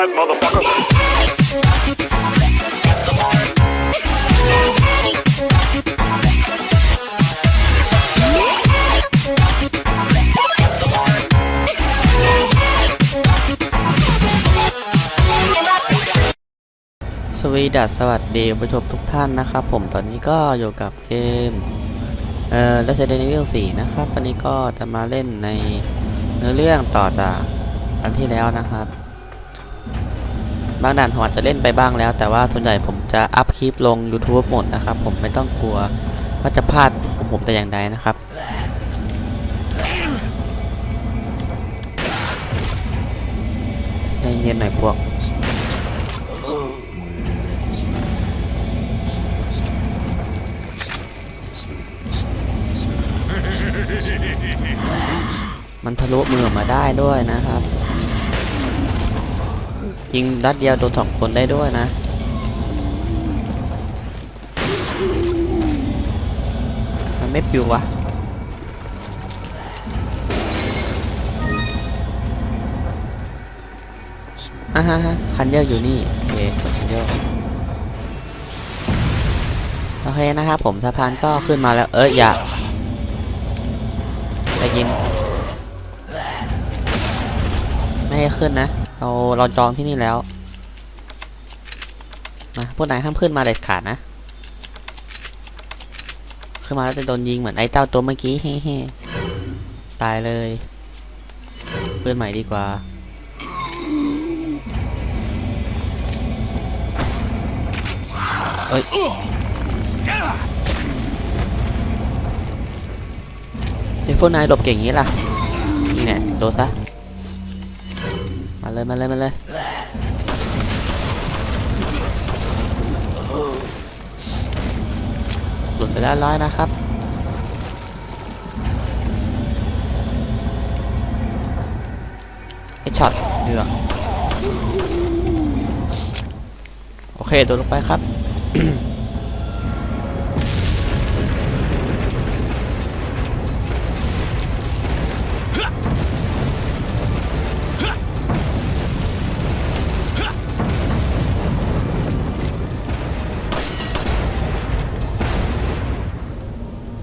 ride, motherfucker. สวีดัสสวัสดีผู้ชมทุกท่านนะครับ ผมตอนนี้ก็อยู่กับเกมเอ่อ Resident Evil 4 นะครับวันนี้ก็จะมาเล่นในเนื้อเรื่องต่อจากอันที่แล้วนะครับ บางด่านผมอาจจะเล่นไปบ้างแล้ว แต่ว่าส่วนใหญ่ผมจะอัพคลิปลง YouTube หมดนะครับ ผมไม่ต้องกลัวว่าจะพลาดของผมแต่อย่างใดนะครับใจเย็นหน่อยพวกมันทะลุมือออกมาได้ด้วยนะครับ ยิงดัดเดียวโดนสองคนได้ด้วยนะ มันไม่ปิววะอ่าฮะฮะคันเยอะอยู่นี่ โอเคคันเยอะโอเคนะครับผมสะพานก็ขึ้นมาแล้ว เอ้ยอย่าได้ยิน ไม่ให้ขึ้นนะ เราเราจองที่นี่แล้วมาพวกนายห้ามขึ้นมาเด็ดขาดนะ ขึ้นมาแล้วจะโดนยิงเหมือนไอ้เจ้าตัวเมื่อกี้เฮ้ตายเลยเพื่อนใหม่ดีกว่าเอ้ยเดี๋ยวพวกนายหลบเก่งอย่างนี้ล่ะนี่ไงโดนซะ มาเลยมาเลยมาเลยหลุดไปแล้วร้อยนะครับไอช็อตเดือโอเคโดนลงไปครับ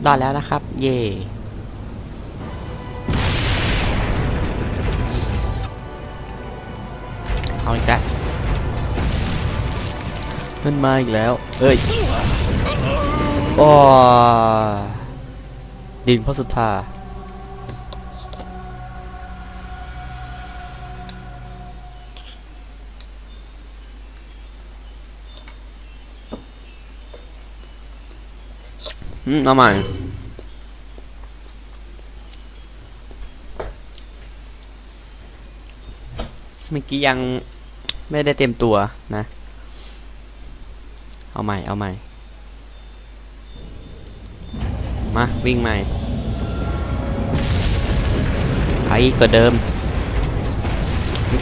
รอดแล้วนะครับ เย่เอาอีกแล้วมันมาอีกแล้ว เอ้ยโอ้ดินพระสุธา เอาใหม่เมื่อกี้ยังไม่ได้เต็มตัวนะ เอาใหม่ เอาใหม่ มา วิ่งใหม่ไปกว่าเดิม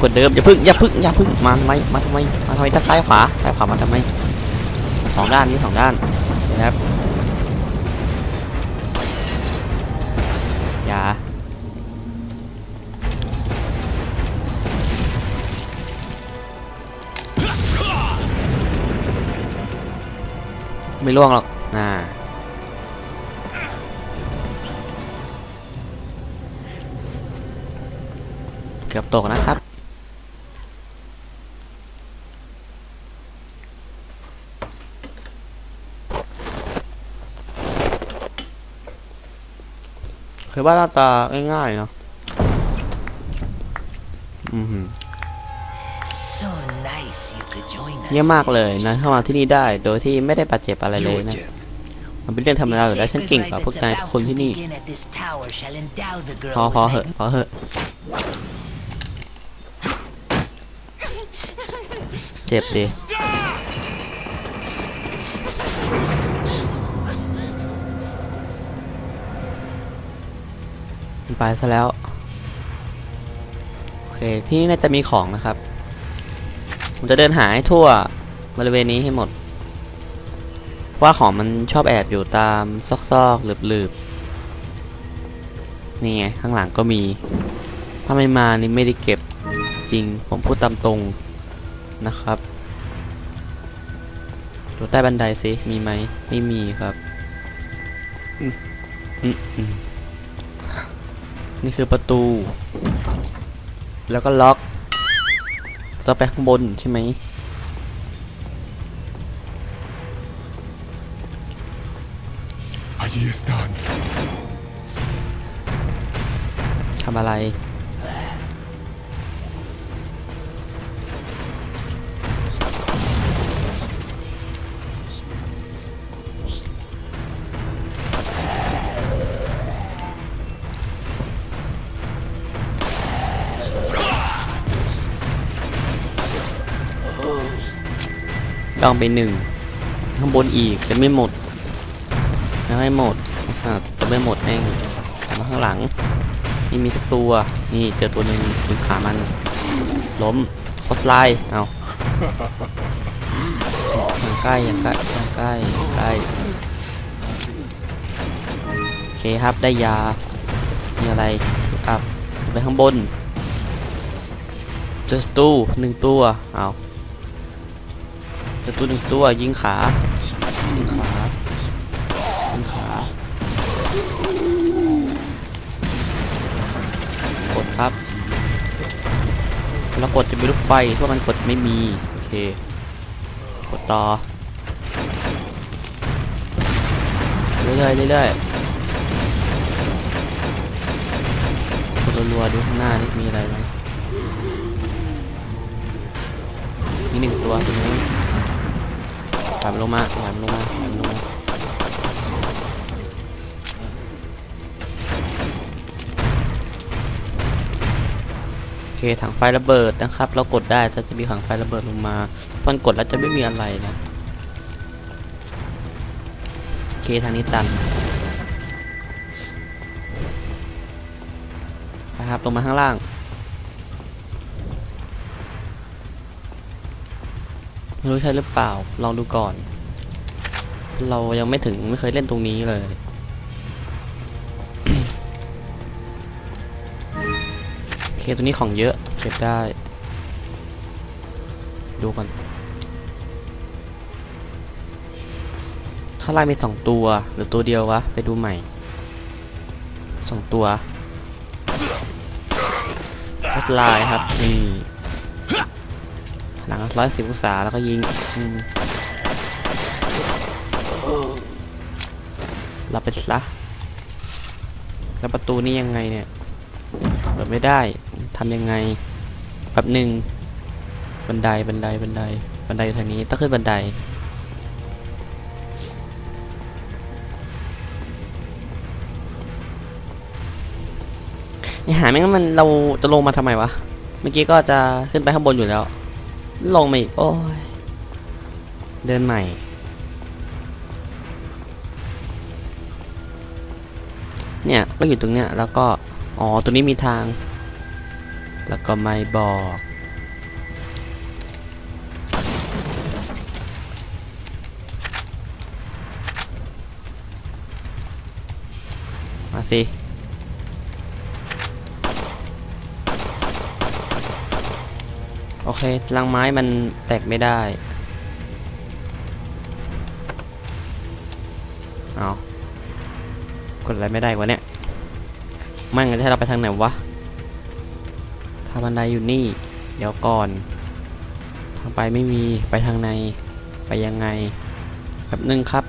กว่าเดิม อย่าพึ่ง อย่าพึ่ง อย่าพึ่ง มาทำไม มาทำไม มาทำไมถ้าซ้ายขวา ซ้ายขวามาทำไม สองด้านนี้สองด้านนะครับ ไม่ล่วงหรอกน่าเกือบตกนะครับคือว่าหน้าตาง่ายๆเนาะอือ เยี่ยมากเลยนะเข้ามาที่นี่ได้โดยที่ไม่ได้บาดเจ็บอะไรเลยนะมันเป็นเรื่องธรรมดาอยู่แล้วฉันเก่งกว่าพวกนายทุกคนที่นี่พอพอเหอะพอเหอะเจ็บดิไปซะแล้ว โอเค ที่นี่น่าจะมีของนะครับ ผมจะเดินหาให้ทั่วบริเวณนี้ให้หมด ว่าของมันชอบแอบอยู่ตามซอกๆหลืบๆ นี่ไง ข้างหลังก็มี ถ้าไม่มานี่ไม่ได้เก็บจริง ผมพูดตามตรงนะครับดูใต้บันไดสิมีไหมไม่มีครับนี่คือประตู แล้วก็ล็อก จะไปข้างบนใช่ไหม Allí están. ทำอะไร ลองไปหนึ่งข้างบนอีกจะไม่หมดยังไม่หมดไอ้สัตว์จะไม่หมดแม่งมาข้างหลัง นี่มีสักตัวนี่เจอตัวหนึ่งดึงขามันล้มคอสไลน์เอาอย่างใกล้อย่างใกล้อย่างใกล้ใกล้โอเคครับได้ยา มีอะไรอัพไปข้างบนเจอสตูหนึ่งตัวเอา เจอตัวหนึ่งตัวยิงขายิงขายิงขากดครับแล้วกดจะมีลูกไฟถ้าะมันกดไม่มี โอเค กดต่อ เรื่อยๆเรื่อยๆกดรัวๆดูข้างหน้านี่มีอะไรไหมมีหนึ่งตัวตรงนี้ป ล่อยมันลงมาปล่อยมันลงมาปล่อยมันลงมาโอเคถังไฟระเบิดนะครับ เรากดได้จะจะมีถังไฟระเบิดลงมาพอนกดแล้วจะไม่มีอะไรนะโอเคทางนี้ตันนะครับลงมาข้างล่าง ไม่รู้ใช่หรือเปล่า ลองดูก่อน เรายังไม่ถึงไม่เคยเล่นตรงนี้เลย โอเคตัวนี้ของเยอะ เก็บได้ ดูก่อน ข้างล่างมีสองตัว หรือตัวเดียววะ ไปดูใหม่ สองตัวทัสลายครับนี่ หลังร้อยสิบองศาแล้วก็ยิงรับไปซะแล้วประตูนี่ยังไงเนี่ยเปิดไม่ได้ทำยังไงแป๊บหนึ่งบันไดบันไดบันไดบันไดอยู่ทางนี้ต้องขึ้นบันไดไอ้หาแม่งมันเราจะลงมาทำไมวะ เมื่อกี้ก็จะขึ้นไปข้างบนอยู่แล้ว ลงมาอีก โอ้ย เดินใหม่ เนี่ย ก็อยู่ตรงเนี้ย แล้วก็ อ๋อตัวนี้มีทาง แล้วก็ไม่บอก มาสิ โอเคลังไม้มันแตกไม่ได้เอากดอะไรไม่ได้วะเนี่ยไม่งั้นจะให้เราไปทางไหนวะทางบันไดอยู่นี่ เดี๋ยวก่อน ทางไปไม่มีไปทางในไปยังไงแบบนึงครับ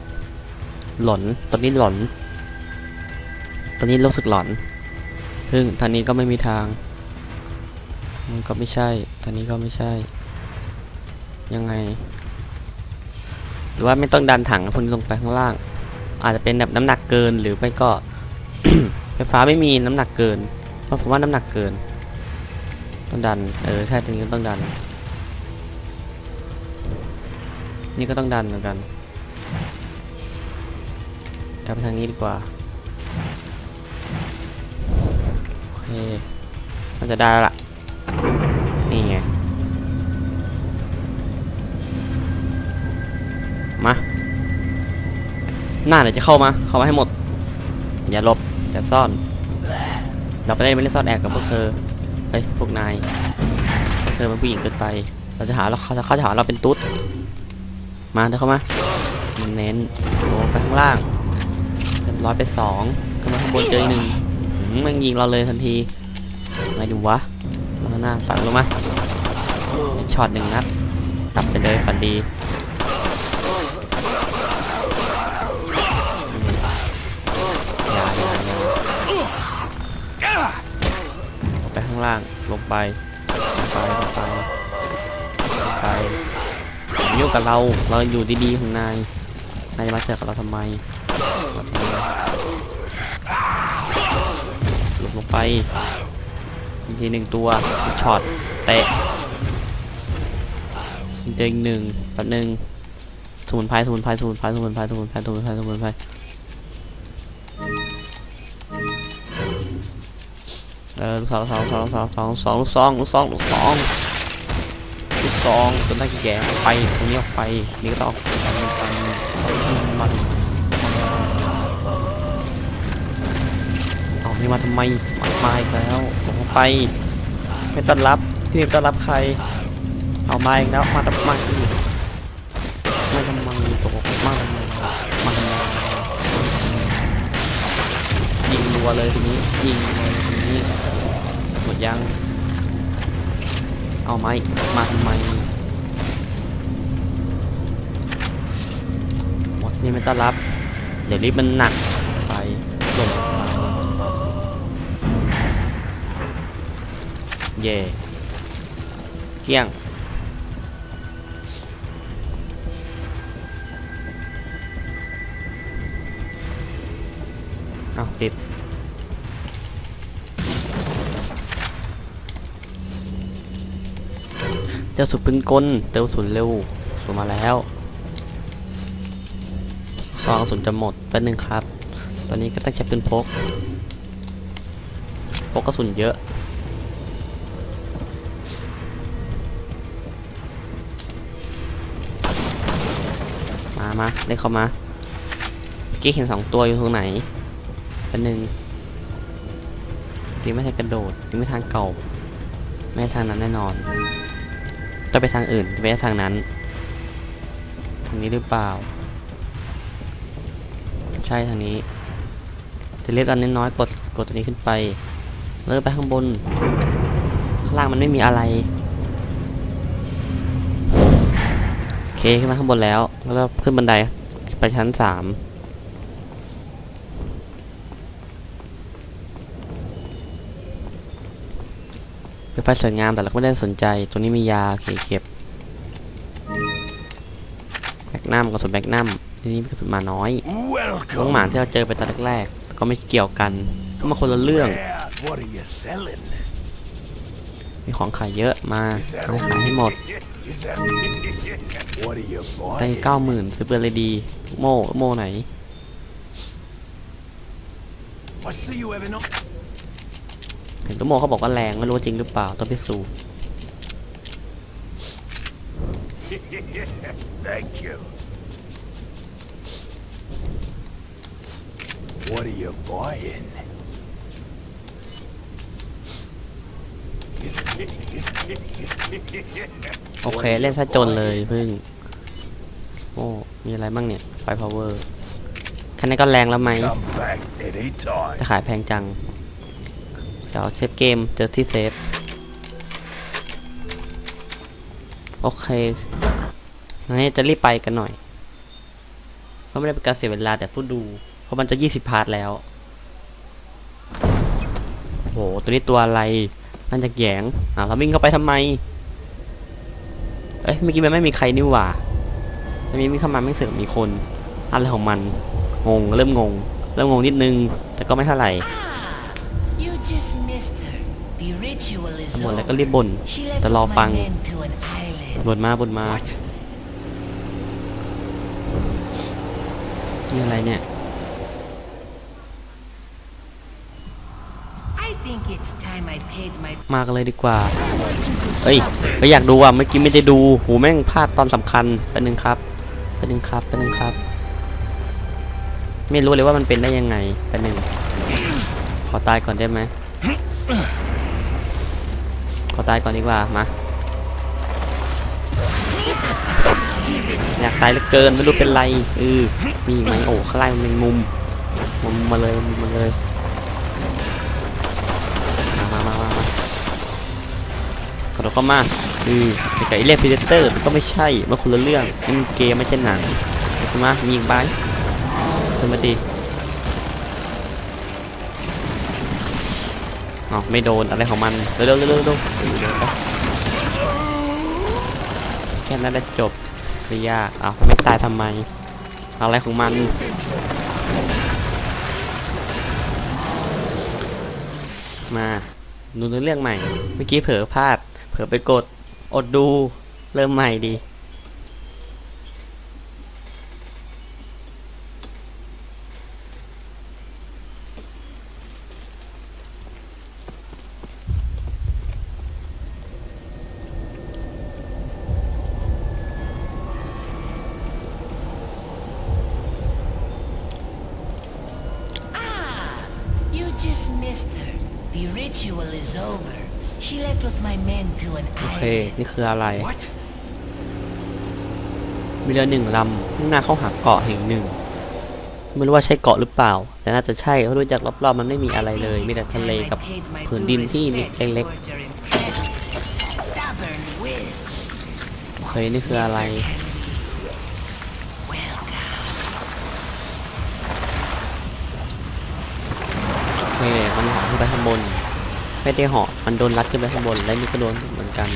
หลอนตอนนี้หลอนตอนนี้รู้สึกหลอน ซึ่งทางนี้ก็ไม่มีทาง มันก็ไม่ใช่ทางนี้ก็ไม่ใช่ ยังไง หรือว่าไม่ต้องดันถังพวกนี้ลงไปข้างล่าง อาจจะเป็นแบบน้ำหนักเกินหรือไม่ก็ ไฟฟ้าไม่มีน้ำหนักเกิน เพราะผมว่าน้ำหนักเกิน ต้องดัน เออ ใช่ตรงนี้ก็ต้องดัน นี่ก็ต้องดันเหมือนกันดันไปทางนี้ดีกว่าโอเคน่าจะได้ละ นี่ไง มา หน้าเดี๋ยวจะเข้ามา เข้ามาให้หมด อย่าหลบ อย่าซ่อน เราไปได้ไม่ได้ซ่อนแอบกับพวกเธอ เฮ้ย พวกนาย เธอมันผู้หญิงเกินไป เราจะหาเราเขาจะเขาจะหาเราเป็นตุ๊ด มาเดี๋ยวเข้ามาเน้นโอ้ไปข้างล่างเรียบร้อยไปสองขึ้นมาข้างบนเจออีกหนึ่งมันยิงเราเลยทันที ไงดูวะมาหน้าปังลงมาเป็นช็อตหนึ่งนัดกลับไปเลยฝันดีอย่าอย่าอย่าไปข้างล่างลงไปลงไปลงไปลงไปอย่ามายุ่งกับเราเราอยู่ดีๆของนายนายมาเสือกกับเราทำไมมาทำไมหลบลงไป อีกทีหนึ่งตัวช็อตเตะอีกตัวอีกหนึ่งแป๊บหนึ่งสมุนไพรสมุนไพรสมุนไพรสมุนไพรสมุนไพรสมุนไพรสมุนไพรเออลูกสองลูกสองสองสองสองลูกสองลูกสองลูกสองลูกสองจนได้แก่ไปตรงนี้ออกไปนี่ก็ต้องออกมาเอานี่มาทำไมมาอีกแล้ว ไปไม่ต้อนรับพี่ไม่ต้อนรับใคร เอามาอีกแล้วมาทำไมไม่ทำไมตกมาทำไมมาทำไมยิงรัวเลยทีนี้ยิงเลยทีนี้หมดยังเอาไหมมาทำไมหมดนี่ไม่ต้อนรับ เดี๋ยวลิฟต์มันหนัก เย่เกี้ยง เอาติด เจ้าสุดปืนกลเติมสุนเร็วสุนมาแล้วซองสุนจะหมดแป๊บนึงครับ ตอนนี้ก็ต้องใช้ปืนพก พกกระสุนเยอะ มามาเล่นเข้ามาเมื่อกี้เห็นสองตัวอยู่ตรงไหนแป๊บนึงนี่ไม่ใช่กระโดดนี่ไม่ทางเก่า ไม่ใช่ทางนั้นแน่นอนต้องไปทางอื่นไม่ใช่ทางนั้นทางนี้หรือเปล่า ใช่ทางนี้ จะเรียกอันน้อยๆกดกดตัวนี้ขึ้นไปแล้วก็ไปข้างบน ข้างล่างมันไม่มีอะไรโอเคขึ้นมาข้างบนแล้ว แล้วก็ขึ้นบันไดไปชั้นสามเป็นไฟสวยงามแต่เราก็ไม่ได้สนใจตรงนี้มียาเคเก็บแบกนัมกระสุนแบกนัมทีนี้กระสุนมาน้อยน้องหมาที่เราเจอไปตอนแรกๆก็ไม่เกี่ยวกันก็มาคนละเรื่อง มีของขายเยอะมาเอาขายให้หมด Is that what are you ได้ buying? เก้าหมื่นซื้อปืนเลยดี โม่โม่ไหน I see you having. เห็นตัวโม่เขาบอกว่าแรง ไม่รู้ว่าจริงหรือเปล่า ต้องพิสู โอเค เล่นซะจนเลยพึ่ง โอ้ มีอะไรบ้างเนี่ย ไฟพาวเวอร์คันนี้ก็แรงแล้วไหม จะขายแพงจังเสียวเซฟเกม เจอที่เซฟ โอเคงั้นจะรีบไปกันหน่อย เพราะไม่ได้เป็นการเสียเวลาแต่ผู้ดู เพราะมันจะ 20 พาร์ทแล้วโห ตัวนี้ตัวอะไร นั่นจะแหยงอะเราวิ่งเข้าไปทำไม เอ้ยเมื่อกี้มันไม่มีใครนี่หว่ามันมีวิ่งเข้ามาไม่เสือกมีคนอะไรของมัน งงเริ่มงง เริ่มงงนิดนึง แต่ก็ไม่เท่าไหร่ Ah, you just missed her. The ritual is หมดแล้วก็ over. รีบบ่น She led แต่รอ all ฟัง my men to an island. บ่นมาบ่นมา What? นี่อะไรเนี่ย มากันเลยดีกว่า เฮ้ยไม่อยากดูอะ เมื่อกี้ไม่ได้ดู หูแม่งพลาดตอนสำคัญเป็นหนึ่งครับเป็นหนึ่งครับเป็นหนึ่งครับ ไม่รู้เลยว่ามันเป็นได้ยังไงเป็นหนึ่ง ขอตายก่อนได้ไหม ขอตายก่อนดีกว่า มา อยากตายเหลือเกินไม่รู้เป็นไรเออนี่ไหมโอ้ข้างล่างมันเป็นมุมมุมมาเลยมุมมาเลย กระโดดเข้ามาอือแต่กับไอเรียกพีเตอร์มันก็ไม่ใช่มันคนละเรื่องนี่มันเกมไม่ใช่หนังเดี๋ยวขึ้นมายิงไปขึ้มาดีอ๋อไม่โดนอะไรของมันเร็วเร็วเร็วเร็วแค่นั้นแหละจบไม่ยากอ้าวไม่ตายทำไมอะไรของมันมาดูเนื้อเรื่องใหม่ เมื่อกี้เผลอพลาด เผลอไปกดอดดูเริ่มใหม่ดี นี่คืออะไร What? มีเรือหนึ่งลำมุ่งหน้าเข้าหาเกาะแห่งหนึ่ง ไม่รู้ว่าใช่เกาะหรือเปล่า แต่น่าจะใช่เพราะดูจากรอบๆมันไม่มีอะไรเลย มีแต่ทะเลกับผืนดินที่เล็ก Stubborn will. ๆโอเคนี่คืออะไรโอเคมันเหาะขึ้นไปข้างบน ไม่ได้เหาะมันโดนรัดขึ้นไปข้างบน และนี่ก็โดนเหมือนกัน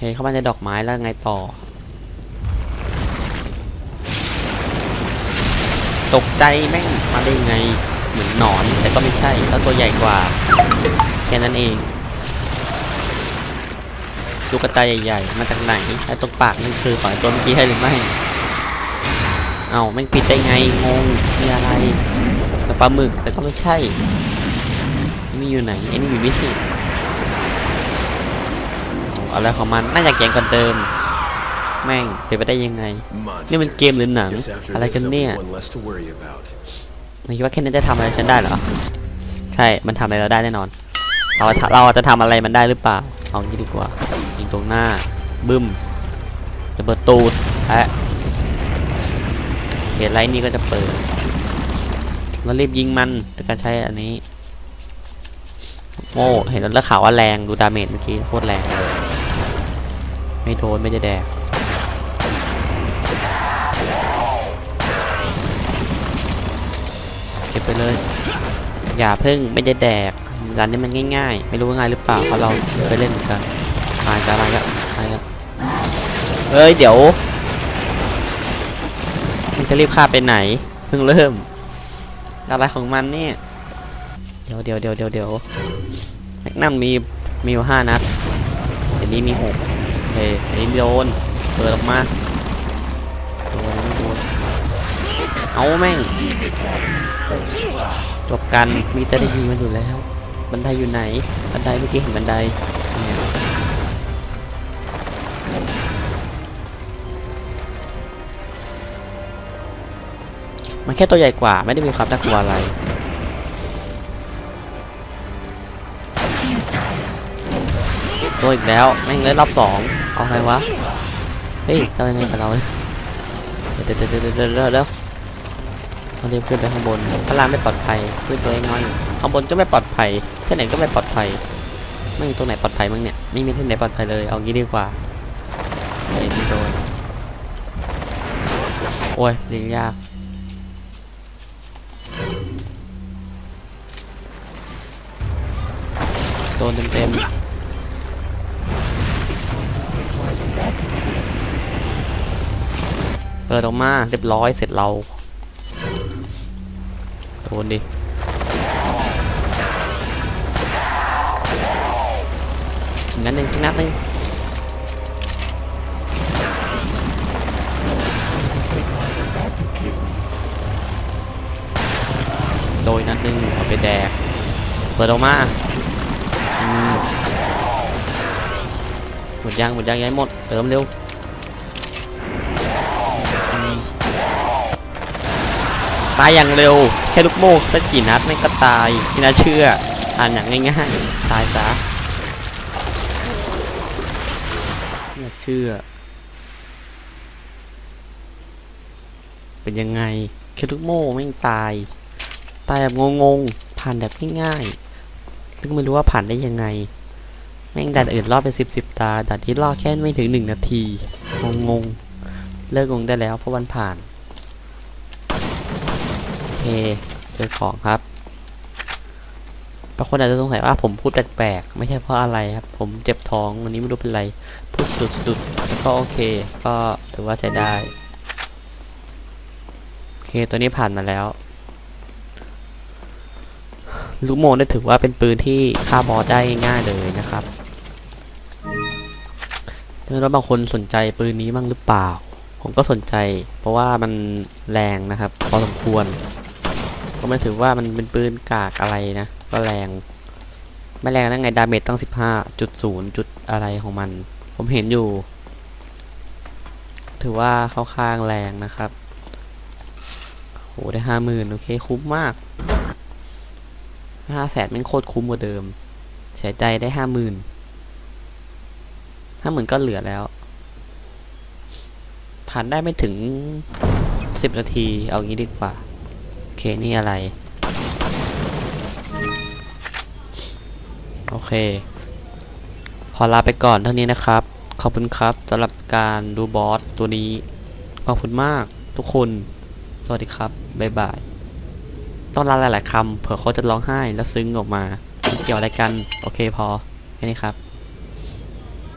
เคเข้ามาในดอกไม้แล้วไงต่อ ตกใจแม่งมาได้ไงเหมือนหนอนแต่ก็ไม่ใช่แล้วตัวใหญ่กว่า แค่นั้นเองลูกกระตายใหญ่ๆ มาจากไหนไอ้ตรงปากนี่คือสองไอ้ตัวเมื่อกี้ให้หรือไม่ เอาแม่งปิดได้ไง งง มีอะไรกับปลาหมึก แต่ก็ไม่ใช่ไอ้นี่อยู่ไหนไอ้นี่มีวิธี เอาอะไรของมันน่าจะแกงกันเดิม แม่งเป็นไปได้ยังไง นี่มันเกมหรือหนัง อะไรกันเนี่ย One less to worry about. นายคิดว่าแค่นั้นจะทำอะไรฉันได้เหรอ ใช่ มันทำอะไรเราได้แน่นอน เราจะเราจะทำอะไรมันได้หรือเปล่า เอางี้ดีกว่ายิงตรงหน้า บึ้มระเบิดตูดแอะเขตไลท์นี่ก็จะเปิด เรารีบยิงมันด้วยการใช้อันนี้โอ้เห็นแล้วข่าวว่าแรง ดูดาเมจเมื่อกี้โคตรแรง ไม่โทนไม่จะแดกเก็บไปเลย อย่าเพิ่งไม่ได้แดกร้านนี้มันง่ายๆ ไม่รู้ว่าง่ายหรือเปล่าเพราะเราเคยเล่นกันมาจะมาแล้วมาแล้วเฮ้ยเดี๋ยวมันจะรีบฆ่าไปไหน เพิ่งเริ่ม อะไรของมันเนี่ยเดี๋ยวเดี๋ยวเดี๋ยวเดี๋ยวเดี๋ยวแมกนัมมีมีอยู่ห้านัดเดี๋ยวนี้มีหก โอเคอันนี้โดนเปิดออกมาโดนโดนเอาแม่งจบกันมีจะได้ยิงมันอยู่แล้ว บันไดอยู่ไหน บันไดเมื่อกี้เห็นบันไดมันแค่ตัวใหญ่กว่าไม่ได้มีความน่ากลัวอะไรโดนอีกแล้วแม่งเลยรอบสอง เอาไงวะ เฮ้ยจะไปไงกับเราเนี่ยเดี๋ยวเดี๋ยวเดี๋ยวเดี๋ยวเดี๋ยวเราเรียบขึ้นไปข้างบนข้างล่างไม่ปลอดภัยขึ้นตัวเองน้อยข้างบนก็ไม่ปลอดภัยที่ไหนก็ไม่ปลอดภัย ไม่มีตรงไหนปลอดภัยมั้งเนี่ย ไม่มีที่ไหนปลอดภัยเลย เอางี้ดีกว่าเฮ้ยโดน โอ้ยยิงยากโดนเต็มๆ เปิดออกมาเรียบร้อยเสร็จเราโดนดินัดหนึ่งสักนัดหนึ่งโดยนัดหนึ่งเอาไปแดก เปิดออกมา มดยังหมดยังยังไม่หมดเติมเร็วตายอย่างเร็วแค่ลูกโม่แค่กี่นัดไม่ก็ตายที่น่าเชื่ออ่านอย่างง่ายๆตายซะน่าเชื่อ เป็นยังไงแค่ลูกโม่ไม่ตาย ตายแบบงงๆผ่านแบบง่ายๆซึ่งไม่รู้ว่าผ่านได้ยังไง แม่งด่านอื่นรอบไปสิบสิบตาด่านที่รอดแค่ไม่ถึงหนึ่งนาทีงงๆเลิกงงได้แล้วเพราะวันผ่าน โอเค เจอของครับบางคนอาจจะสงสัยว่าผมพูดแปลกๆ ไม่ใช่เพราะอะไรครับ ผมเจ็บท้องวันนี้ไม่รู้เป็นไร พูดสะดุดสะดุดก็โอเค ก็ถือว่าใช้ได้ โอเค ตัวนี้ผ่านมาแล้ว ลูกโมงได้ถือว่าเป็นปืนที่ฆ่าบอสได้ง่ายเลยนะครับ ไม่รู้ว่าบางคนสนใจปืนนี้บ้างหรือเปล่า ผมก็สนใจ เพราะว่ามันแรงนะครับ พอสมควร ก็ไม่ถือว่ามันเป็นปืนกากอะไรนะ ก็แรง ไม่แรงได้ไง ดาเมจตั้ง 15จุดศูนย์จุดอะไรของมัน ผมเห็นอยู่ ถือว่าเข้าข้างแรงนะครับโหได้ห้าหมื่นโอเค คุ้มมากห้าแสนมันโคตรคุ้มกว่าเดิม เสียใจได้ห้าหมื่น ห้าหมื่นก็เหลือแล้ว ผ่านได้ไม่ถึงสิบนาที เอางี้ดีกว่า โอเค นี่อะไร โอเคขอลาไปก่อนเท่านี้นะครับ ขอบคุณครับสำหรับการดูบอสตัวนี้ ขอบคุณมากทุกคน สวัสดีครับ บ๊ายบาย ต้องลาหลายๆคำเผื่อเขาจะร้องไห้แล้วซึ้งออกมา เกี่ยวอะไรกัน โอเคพอ แค่นี้ครับ